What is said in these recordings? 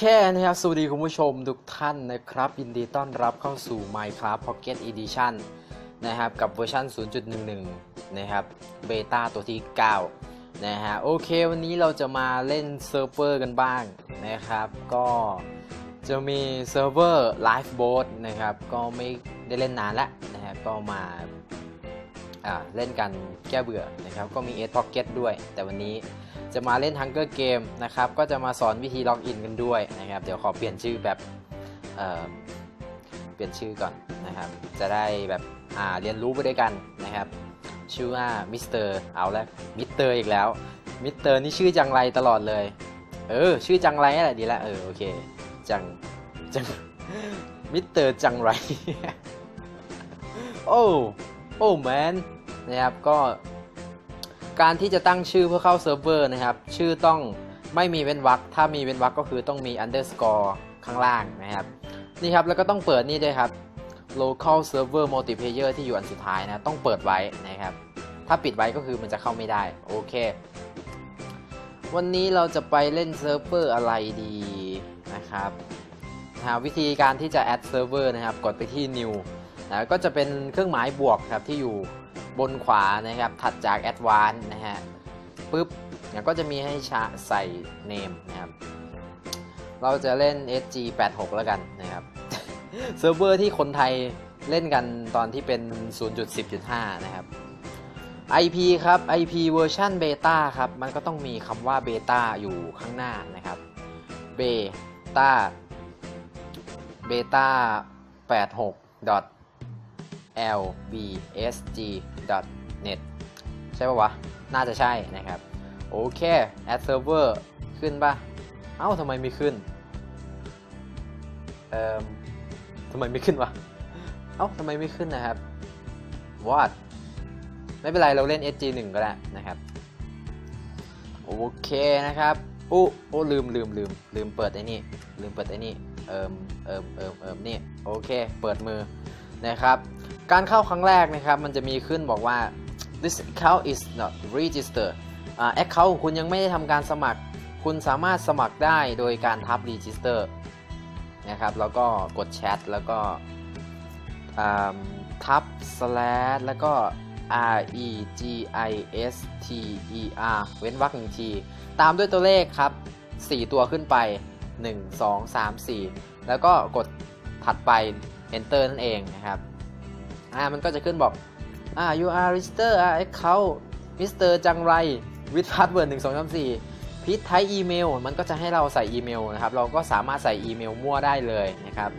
เคนะครับสวัสดีคุณผู้ชมทุกท่านนะครับ ยินดีต้อนรับเข้าสู่ Minecraft Pocket Edition นะครับ กับเวอร์ชัน0.11 นะครับ เบต้าตัวที่ 9 นะฮะ โอเค วันนี้เราจะมาเล่นเซิร์ฟเวอร์กันบ้างนะครับ ก็จะมีเซิร์ฟเวอร์ Live Boat นะครับ ก็ไม่ได้เล่นนานแล้วนะฮะก็มา เล่นกันแก้เบื่อนะครับก็มี8 Pocket ด้วย แต่วันนี้จะมาเล่น Hunger Game นะครับก็จะมาสอนวิธีล็อกอินกันด้วยนะครับเดี๋ยวขอเปลี่ยนชื่อแบบเเปลี่ยนชื่อก่อนนะครับจะได้แบบเรียนรู้ไปด้วยกันนะครับชื่อว่ามิสเตอร์เอาแล้วมิสเตอร์อีกแล้วมิสเตอร์นี่ชื่อจังไรตลอดเลยเออชื่อจังไรอะไรดีละเออโอเคจังจังมิสเตอร์จังไรโอ้โอ้แมน นะครับก็การที่จะตั้งชื่อเพื่อเข้าเซิร์ฟเวอร์นะครับ ชื่อต้องไม่มีเว้นวรรคถ้ามีเว้นวรรคก็คือต้องมี underscore ข้างล่างนะครับ นี่ครับ แล้วก็ต้องเปิดนี่ด้วยครับ local server multiplayer ที่อยู่อันสุดท้ายนะ ต้องเปิดไว้นะครับ ถ้าปิดไว้ก็คือมันจะเข้าไม่ได้ โอเค วันนี้เราจะไปเล่นเซิร์ฟเวอร์อะไรดีนะครับหาวิธีการที่จะ add server นะครับ กดไปที่ new นะก็จะเป็นเครื่องหมายบวกครับที่อยู่ บนขวานะครับ ถัดจาก Advanced นะฮะปุ๊บเนี่ยก็จะมีให้ใส่ name นะครับ เราจะเล่น SG86 แล้วกันนะครับ เซิร์ฟเวอร์ที่คนไทยเล่นกันตอนที่เป็น 0.10.5 นะครับ IP ครับ IP เวอร์ชันเบต้าครับ มันก็ต้องมีคำว่าเบต้าอยู่ข้างหน้านะครับเบต้าเบต้า86 lbsg.net ใช่ปะวะ น่าจะใช่นะครับ โอเค add server ขึ้นปะเอ้าทำไมไม่ขึ้น เอ่อทำไมไม่ขึ้นวะ เอ้าทำไมไม่ขึ้นนะครับ what ไม่เป็นไร เราเล่น SG1 ก็ได้นะครับ โอเคนะครับอู้โอ้ลืมลืมลืมลืมเปิดไอ้นี่ ลืมเปิดไอ้นี่ เอิมเอิมเอิมเอิมนี่ โอเค เปิดมือนะครับ การเข้าครั้งแรกนะครับ มันจะมีขึ้นบอกว่า this account is not registered อ่า account คุณยังไม่ได้ทำการสมัคร คุณสามารถสมัครได้โดยการทับ register นะครับ แล้วก็กดแชท แล้วก็ทับ slash แล้วก็ r e g i s t e r เว้นวรรคหนึ่งที ตามด้วยตัวเลขครับ 4 ตัวขึ้นไป 1 2 3 4 แล้วก็กดถัดไป enter นั่นเองนะครับ อ่ามันก็จะขึ้นบอกอ่า you are register อ่า account Mr. จังไร with password 1 2 3 4พิทไทอีเมลมันก็จะให้เราใส่อีเมลนะครับ เราก็สามารถใส่อีเมลมั่วได้เลยนะครับ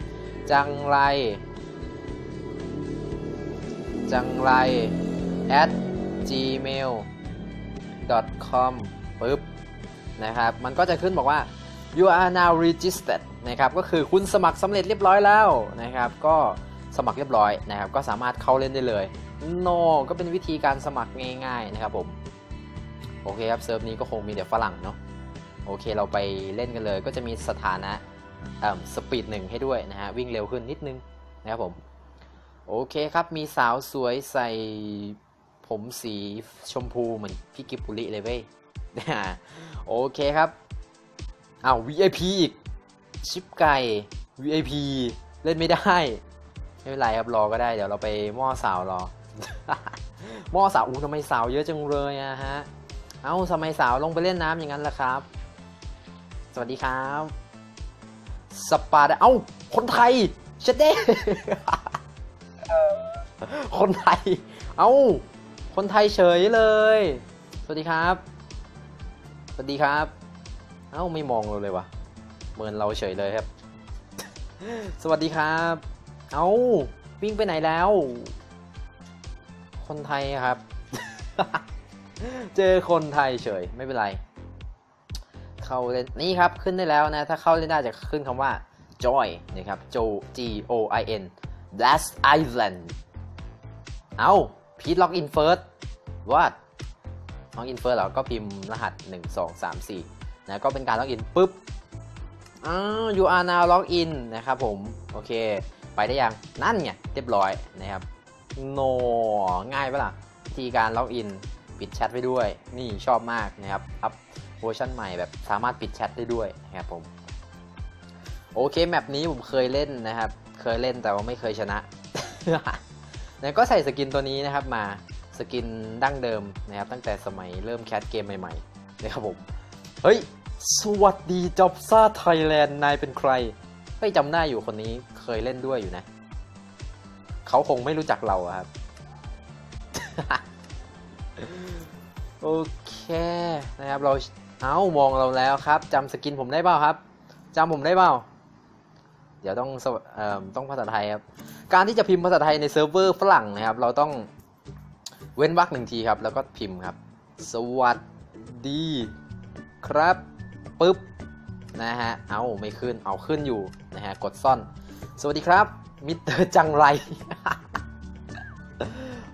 จังไร จังไร at gmail com ปึ๊บนะครับ มันก็จะขึ้นบอกว่า you are now registered นะครับ ก็คือคุณสมัครสำเร็จเรียบร้อยแล้วนะครับ ก็ สมัครเรียบร้อยนะครับก็สามารถเข้าเล่นได้เลย no ก็เป็นวิธีการสมัครง่าย ๆนะครับผมโอเคครับเซิร์ฟนี้ก็คงมีแต่ฝรั่งเนาะโอเคเราไปเล่นกันเลย ก็จะมีสถานะสปีดหนึ่งให้ด้วยนะฮะวิ่งเร็วขึ้นนิดนึงนะครับผมโอเคครับมีสาวสวยใส่ผมสีชมพูเหมือนพี่กิปุริเลยเว้ยโอเคครับอ้าว VIP อีกชิปไก่ VIP เล่นไม่ได้ ไม่เป็นไรครับรอก็ได้เดี๋ยวเราไปหม้อสาวรอ หม้อสาวอู้ทำไมสาวเยอะจังเลยอะฮะ เอ้าทำไมสาวลงไปเล่นน้ำอย่างนั้นล่ะครับ สวัสดีครับสปาเอ้าคนไทยเชดเด้คนไทย เอ้า คนไทยเฉยเลย สวัสดีครับ สวัสดีครับ เอ้าไม่มองเราเลยวะเมินเราเฉยเลยครับ สวัสดีครับ เอาวิ่งไปไหนแล้ว คนไทยครับ เจอคนไทยเฉยไม่เป็นไร เข้าเล่นนี่ครับขึ้นได้แล้วนะ ถ้าเข้าเล่นได้จะขึ้นคำว่า joy นะครับ J G O I N Blast Island เอาพีทล็อกอินเฟิร์สว่าล็อกอินเฟิร์สเราก็พิมพ์รหัส 1 2 3 4นะก็เป็นการล็อกอินปุ๊บอ้าว you are now log in นะครับผม โอเค ไปได้ยัง นั่นไงเรียบร้อยนะครับโน ง่ายปะล่ะวิธีการล็อกอินปิดแชทไว้ด้วย นี่ชอบมากนะครับ อัพเวอร์ชันใหม่แบบสามารถปิดแชทได้ด้วยนะครับผม โอเคแมปนี้ผมเคยเล่นนะครับ เคยเล่นแต่ว่าไม่เคยชนะแล้วก็ใส่สกินตัวนี้นะครับมาสกินดั้งเดิมนะครับตั้งแต่สมัยเริ่มแคสเกมใหม่ๆนะครับผม เฮ้ย สวัสดีจ็อบซ่าไทยแลนด์นายเป็นใคร เฮ้ยจำได้อยู่คนนี้เคยเล่นด้วยอยู่นะ เขาคงไม่รู้จักเราอะครับ โอเคนะครับเราเอ้ามองเราแล้วครับจำสกินผมได้เปล่าครับจำผมได้เปล่า เดี๋ยวต้องสวเอ่อต้องภาษาไทยครับ การที่จะพิมพ์ภาษาไทยในเซิร์ฟเวอร์ฝรั่งนะครับ เราต้องเว้นวรรคหนึ่งทีครับ แล้วก็พิมพ์ครับ สวัสดีครับปึ๊บ นะฮะ เอาไม่ขึ้น เอาขึ้นอยู่นะฮะ กดซ่อน สวัสดีครับ มิสเตอร์จังไร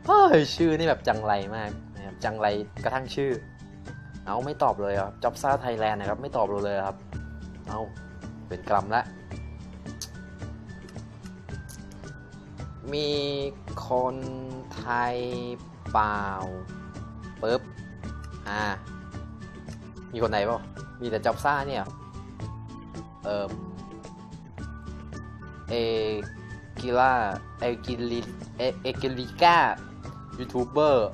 เฮ้ยชื่อนี่แบบจังไรมากนะครับจังไรกระทั่งชื่อ เอาไม่ตอบเลยครับจ็อบซ่าไทยแลนด์นะครับ ไม่ตอบเราเลยครับ เอาเป็นกลัมละมีคนไทยเปล่าปึ๊บ อ่า มีคนไหนเปล่า มีแต่จ็อบซ่าเนี่ย เอ่อเอกิล่าเอกิลิเอเอกิลิก้ายูทูบเบอร์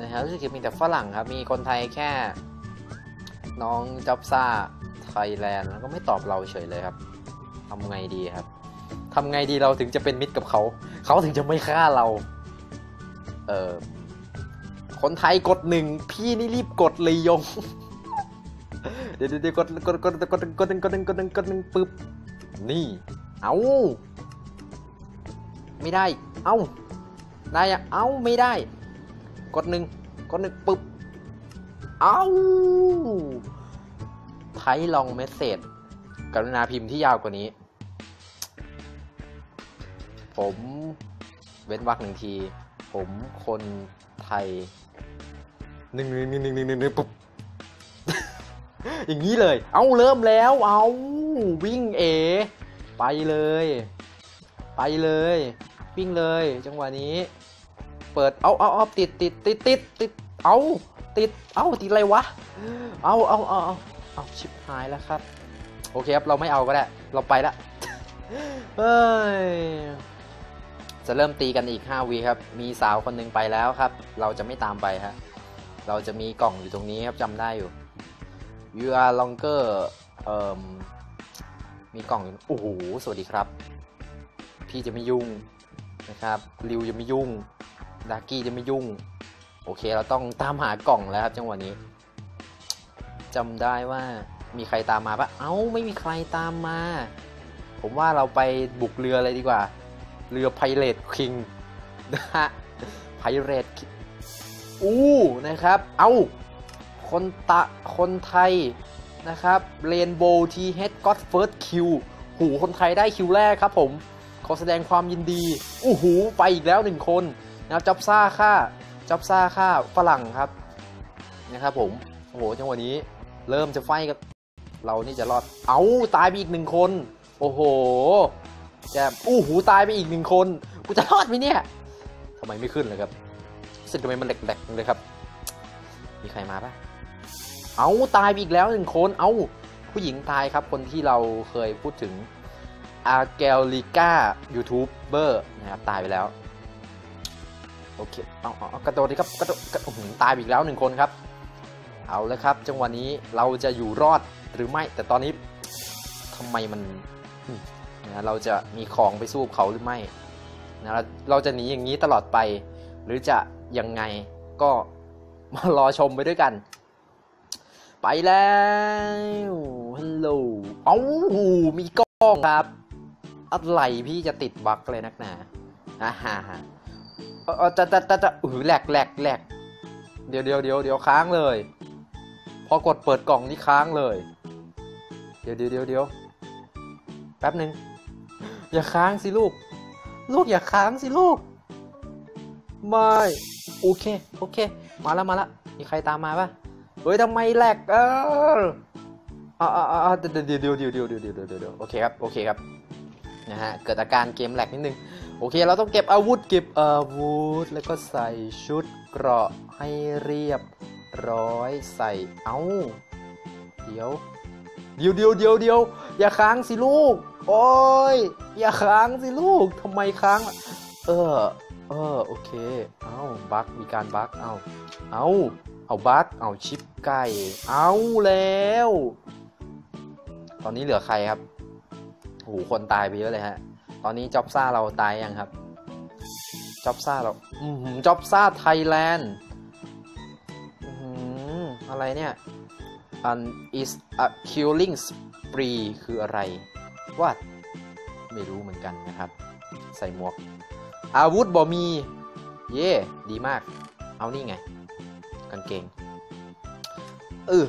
นะครับรู้สึกจะมีแต่ฝรั่งครับ มีคนไทยแค่ น้องจ็อบซ่าไทยแลนด์แล้วก็ไม่ตอบเราเฉยเลยครับทำไงดีครับทำไงดีเราถึงจะเป็นมิตรกับเขา เขาถึงจะไม่ฆ่าเรา เออคนไทยกดหนึ่งพี่นี่รีบกดเลยยง เดี๋ยวเดี๋ยวกดกดกดกดกดหนึ่งกดหนึ่งกดหนึ่งกดหนึ่งปึ๊บนี่ เอาไม่ได้ เอาได้อะเอาไม่ได้ กดหนึ่งกดหนึ่งปึ๊บเอาไทยลองเมสเซจกรุณาพิมพ์ที่ยาวกว่านี้ ผมเว้นวรรคหนึ่งที ผมคนไทยหนึ่งหนึ่งหนึ่งหนึ่งหนึ่งหนึ่งปุ๊บ อย่างนี้เลย เอาเริ่มแล้ว เอาวิ่งเอ ไปเลย ไปเลย วิ่งเลย จังหวะนี้ เปิด เอาเอาเอาติดติดติดติดติดเอาติด เอาติดอะไรวะ เอาเอาเอาเอาเอาชิบหายแล้วครับ โอเคครับ เราไม่เอาก็ได้ เราไปละเฮ้ย จะเริ่มตีกันอีก5วีครับ มีสาวคนหนึ่งไปแล้วครับ เราจะไม่ตามไปฮะ เราจะมีกล่องอยู่ตรงนี้ครับจำได้อยู่ you are longer เอ่อมีกล่องอยู่โอ้โหสวัสดีครับ พี่จะไม่ยุ่งนะครับริวจะไม่ยุ่งดากี้จะไม่ยุ่ง โอเคเราต้องตามหากล่องแล้วครับจังหวะนี้จำได้ว่ามีใครตามมาปะเอ้าไม่มีใครตามมา ผมว่าเราไปบุกเรือเลยดีกว่า เรือไพเรตคิงนะฮะไพเรตอู้นะครับ เอ้า คนตะคนไทยนะครับเรนโบว์ทีเฮดก็อดเฟิร์สคิวหูคนไทยได้คิวแรกครับผม ขอแสดงความยินดีอู้หูไปอีกแล้วหนึ่งคนนะครับจับซ่าค่าจับซ่าค่าฝรั่งครับนะครับผมโอ้โหจังหวะนี้เริ่มจะไฟกับเรานี่จะรอด เอาตายไปอีกหนึ่งคน โอ้โหแจมอู้หูตายไปอีกหนึ่งคน กูจะรอดไหมเนี่ยทำไมไม่ขึ้นเลยครับสึกทำไมมันแหลกๆเลยครับ มีใครมาปะ เอาตายไปอีกแล้วหนึ่งคน เอาผู้หญิงตายครับ คนที่เราเคยพูดถึงอาเกลลิก้ายูทูบเบอร์นะครับตายไปแล้ว โอเค เอาเอากระโดดดิครับกระโดดกระโดดตายอีกแล้วหนึ่งคนครับ เอาเลยครับ จังหวะนี้เราจะอยู่รอดหรือไม่ แต่ตอนนี้ทำไมมันนะเราจะมีของไปสู้เขาหรือไม่นะเราจะหนีอย่างนี้ตลอดไป หรือจะยังไงก็มารอชมไปด้วยกัน ไปแล้วฮัลโหลเอ้ามีกล้องครับ อะไรพี่จะติดบั๊กเลยนักหนาอ่าฮ่าฮ่าเออเอจะจะจะจะอือแหลกแหลกแหลกเดี๋ยวเดี๋ยวเดี๋ยวเดี๋ยวค้างเลย พอกดเปิดกล่องนี่ค้างเลย เดี๋ยวเดี๋ยวเดี๋ยวเดี๋ยวแป๊บหนึ่งอย่าค้างสิลูก ลูกอย่าค้างสิลูก ไม่ โอเค โอเค มาแล้วมาแล้วมีใครตามมาปะ เฮ้ยทำไมแหลกเอออ่าอ่าอ่าเดี๋ยวเดี๋ยวเดี๋ยวเดี๋ยวเดี๋ยวเดี๋ยวเดี๋ยวโอเคครับ โอเคครับ นะฮะ เกิดอาการเกมแหลกนิดนึง โอเค เราต้องเก็บอาวุธ เก็บอาวุธ แล้วก็ใส่ชุดเกราะให้เรียบร้อย ใส่ เอ้า เดี๋ยว เดี๋ยวเดี๋ยวเดี๋ยวเดี๋ยวอย่าค้างสิลูก โอ้ย อย่าค้างสิลูกทำไมค้าง เออ เออ โอเค เอ้า บั๊กมีการบั๊กเอ้า เอ้า เอาบั๊กเอาชิปไก่ เอาแล้ว ตอนนี้เหลือใครครับโอ้โหคนตายไปเยอะเลยฮะ ตอนนี้จ็อบซ่าเราตายยังครับจ็อบซ่าเราอืมจ็อบซ่าไทยแลนด์อืมอะไรเนี่ย an is a killing spree คืออะไรว่าไม่รู้เหมือนกันนะครับ ใส่หมวก อาวุธบ่มี เย่ดีมาก เอานี่ไง กางเกงเออ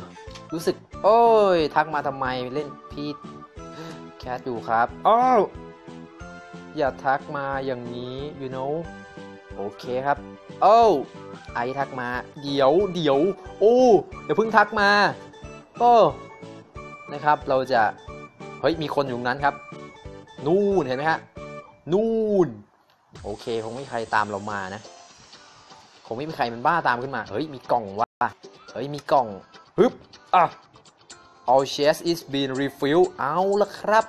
รู้สึก โอ้ย ทักมาทำไมเล่นพี่แคทอยู่ครับอ้าวอย่าทักมาอย่างนี้ you know โอเคครับโอ้ไอทักมา เดี๋ยวเดี๋ยว โอ้อย่าเพิ่งทักมาโอ้นะครับ เราจะ เฮ้ย มีคนอยู่นั้นครับ นู่นเห็นไหมฮะ นู่น โอเค คงไม่ใครตามเรามานะ คงไม่มีใครเป็นบ้าตามขึ้นมา เฮ้ย มีกล่องว่ะ เฮ้ย มีกล่องฮึบอะ all chest is been refilled เอาละครับ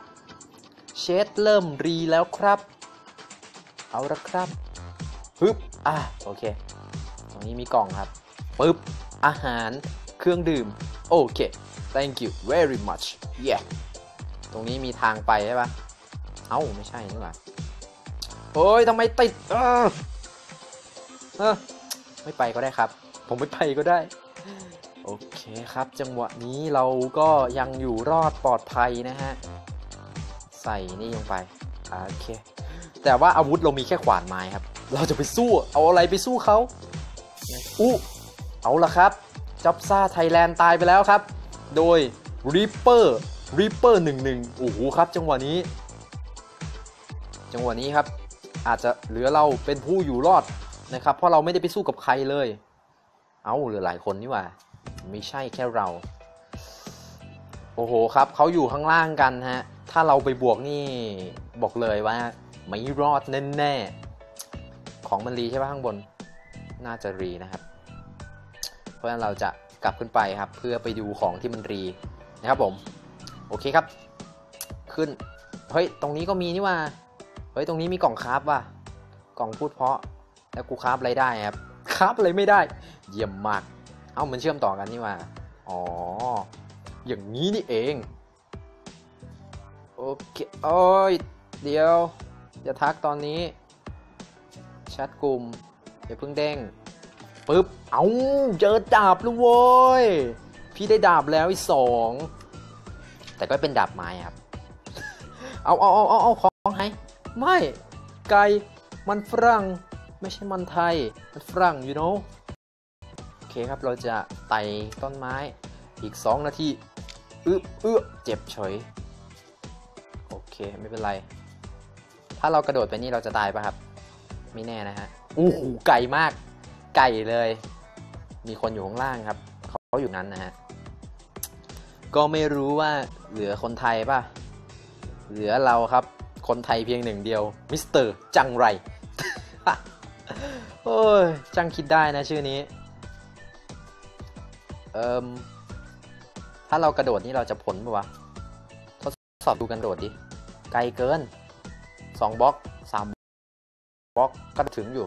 เชสเริ่มรีแล้วครับ เอาละครับฮึบอะ โอเค ตรงนี้มีกล่องครับปึ๊บ อาหาร เครื่องดื่ม โอเค thank you very much yeah ตรงนี้มีทางไปใช่ปะเอ้า ไม่ใช่นี่หว่าโอ้ยทำไมติดเออเออ ไม่ไปก็ได้ครับ ผมไม่ไปก็ได้ โอเคครับ จังหวะนี้เราก็ยังอยู่รอดปลอดภัยนะฮะ ใส่นี่ลงไป โอเค แต่ว่าอาวุธเรามีแค่ขวานไม้ครับ เราจะไปสู้ เอาอะไรไปสู้เขาอู้เอาละครับจ็อบซ่าไทยแลนด์ตายไปแล้วครับ โดย Reaper Reaper 11โอ้โหครับ จังหวะนี้ จังหวะนี้ครับ อาจจะเหลือเราเป็นผู้อยู่รอด นะครับ เพราะเราไม่ได้ไปสู้กับใครเลย เอาหลือหลายคนนี่ว่า ไม่ใช่แค่เรา โอ้โหครับเขาอยู่ข้างล่างกันฮะ ถ้าเราไปบวกนี่บอกเลยว่า ไม่รอดแน่ๆ ของมันรีใช่ปะข้างบน น่าจะรีนะครับ เพราะฉะนั้นเราจะกลับขึ้นไปครับ เพื่อไปดูของที่มันรีนะครับผม โอเคครับ ขึ้น เฮ้ย ตรงนี้ก็มีนี่ว่า เฮ้ย ตรงนี้มีกล่องคราฟว่ะ กล่องพูดเพราะ แล้วกูคราฟอะไรได้ครับคราฟอะไรไม่ได้ เยี่ยมมาก เอ้ามันเชื่อมต่อกันนี่ว่าอ๋อ อย่างนี้นี่เอง โอเค โอ้ย เดี๋ยวอย่าทักตอนนี้แชทกลุ่มอย่าเพิ่งเด้งปึ๊บ เอาเจอดาบแล้วโว้ย พี่ได้ดาบแล้วอีกสอง แต่ก็เป็นดาบไม้ครับ เอาเอาเอาเอาเอาของให้ ไม่ ไก่ มันฝรั่ง ไม่ใช่มันไทย มันฝรั่ง you know โอเคครับ เราจะไต่ต้นไม้อีก 2 นาทีอึบเอื้อเจ็บเฉย โอเค ไม่เป็นไร ถ้าเรากระโดดไปนี่เราจะตายปะครับ ไม่แน่นะฮะอู้หูไก่มาก ไก่เลย มีคนอยู่ข้างล่างครับ เขาอยู่นั้นนะฮะ ก็ไม่รู้ว่าเหลือคนไทยป่ะ เหลือเราครับ คนไทยเพียงหนึ่งเดียว มิสเตอร์จังไร โอ้ยจังคิดได้นะชื่อนี้ เอิมถ้าเรากระโดดนี่เราจะผลปะวะ ทดสอบดูกันโดดดิ ไกลเกิน2บล็อก3บล็อกก็ถึงอยู่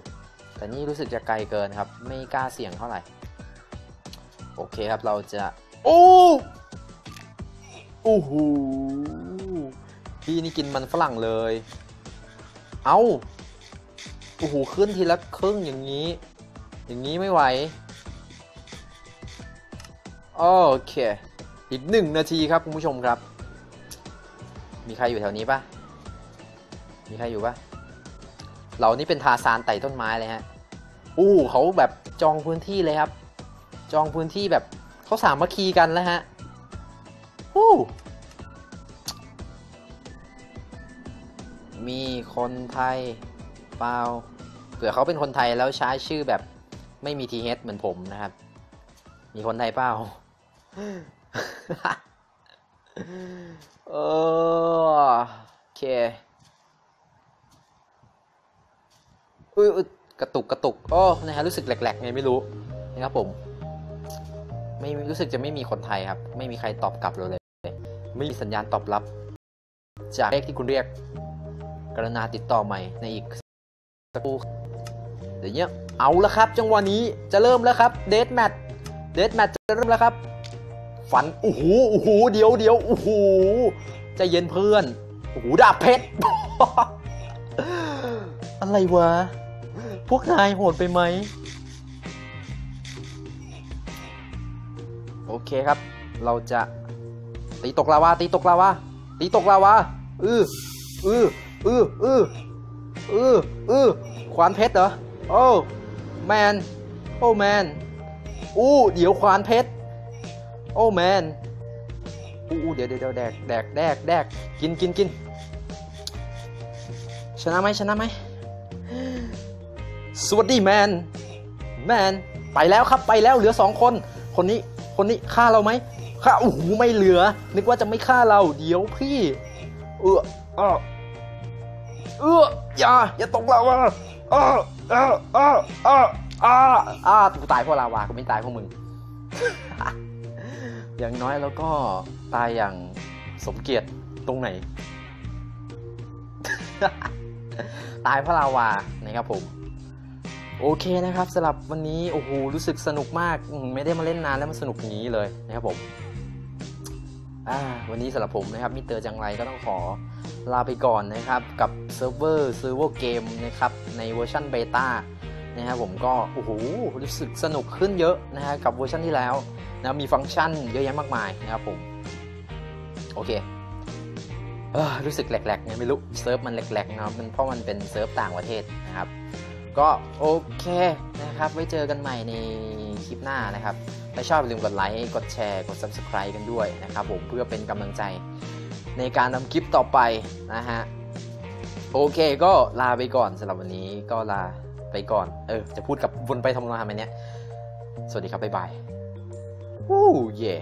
แต่นี่รู้สึกจะไกลเกินครับ ไม่กล้าเสี่ยงเท่าไหร่ โอเคครับเราจะ โอ้โอ้โหพี่นี่กินมันฝรั่งเลย เอาโอ้โหขึ้นทีละครึ่งอย่างนี้ อย่างนี้ไม่ไหว โอเค อีกหนึ่งนาทีครับคุณผู้ชมครับ มีใครอยู่แถวนี้ปะมีใครอยู่ปะเรานี่เป็นทาซานไต่ต้นไม้เลยฮะ อู้เขาแบบจองพื้นที่เลยครับ จองพื้นที่แบบเขาสามัคคีกันแล้วฮะอู้มีคนไทยเปล่า ผื่อเขาเป็นคนไทยแล้วใช้ชื่อแบบไม่มีทีเฮดเหมือนผมนะครับ มีคนไทยเปล่าเออโอเคอุ้ยอุ๊ยกระตุกกระตุกโอ้นะฮะรู้สึกแหลกๆไงไม่รู้นะครับผมไม่รู้สึกจะไม่มีคนไทยครับ ไม่มีใครตอบกลับเราเลย ไม่มีสัญญาณตอบรับ จากเลขที่คุณเรียก กรณาติดต่อใหม่ในอีกสักครู่ เดี๋ยวเนี้ยเอาละครับ จังหวะนี้จะเริ่มแล้วครับเดทแมทเดทแมทจะเริ่มแล้วครับ ฝันโอ้โหโอ้โหเดี๋ยวเดี๋ยวโอ้โหใจเย็นเพื่อนโอ้โหดาบเพชรอะไรวะ พวกนายโหดไปไหมโอเคครับ เราจะตีตกลาวาตีตกลาวาตีตกลาวาอืออืออืออืออืออือควานเพชรเหรอ โอ้แมนโอ้แมนอู้เดี๋ยวควานเพชรโอ้แมนอู้เดี๋ยวเดี๋ยวแดกแดกแดกแดกกินกินกินชนะไหมชนะไหมสวัสดีแมนแมนไปแล้วครับไปแล้วเหลือสองคน คนนี้คนนี้ฆ่าเราไหมฆ่าโอ้โหไม่เหลือ นึกว่าจะไม่ฆ่าเรา เดี๋ยวพี่ เออเออเอออย่าอย่าตกเราอะเออ เออเออเอออ่าอ่ากูตายเพราะลาวากูไม่ตายเพราะมึง อย่างน้อยแล้วก็ตายอย่างสมเกียรติตรงไหน ตายเพราะลาวานะครับผม โอเคนะครับสำหรับวันนี้โอ้โหรู้สึกสนุกมากไม่ได้มาเล่นนานแล้วมันสนุกอย่างนี้เลยนะครับผมวันนี้สำหรับผมนะครับมิเตอร์จังไรก็ต้องขอ ลาไปก่อนนะครับกับเซิร์ฟเวอร์เซิร์ฟเวอร์เกมนะครับในเวอร์ชันเบต้านะครับผมก็โอ้โหรู้สึกสนุกขึ้นเยอะนะฮะกับเวอร์ชันที่แล้วนะมีฟังก์ชันเยอะแยะมากมายนะครับผมโอเครู้สึกแหลกๆไงไม่รู้เซิร์ฟมันแหลกๆนะครับมันเพราะมันเป็นเซิร์ฟต่างประเทศนะครับ ก็โอเคนะครับ ไว้เจอกันใหม่ในคลิปหน้านะครับถ้าชอบอย่าลืมกดไลค์กดแชร์กด Subscribe กันด้วยนะครับผมเพื่อเป็นกำลังใจ ในการทำคลิปต่อไปนะฮะ โอเคก็ลาไปก่อนสำหรับวันนี้ก็ลาไปก่อน เออ จะพูดกับวนไปทำงานทำไมเนี้ย สวัสดีครับ บ๊ายบาย วู้เย่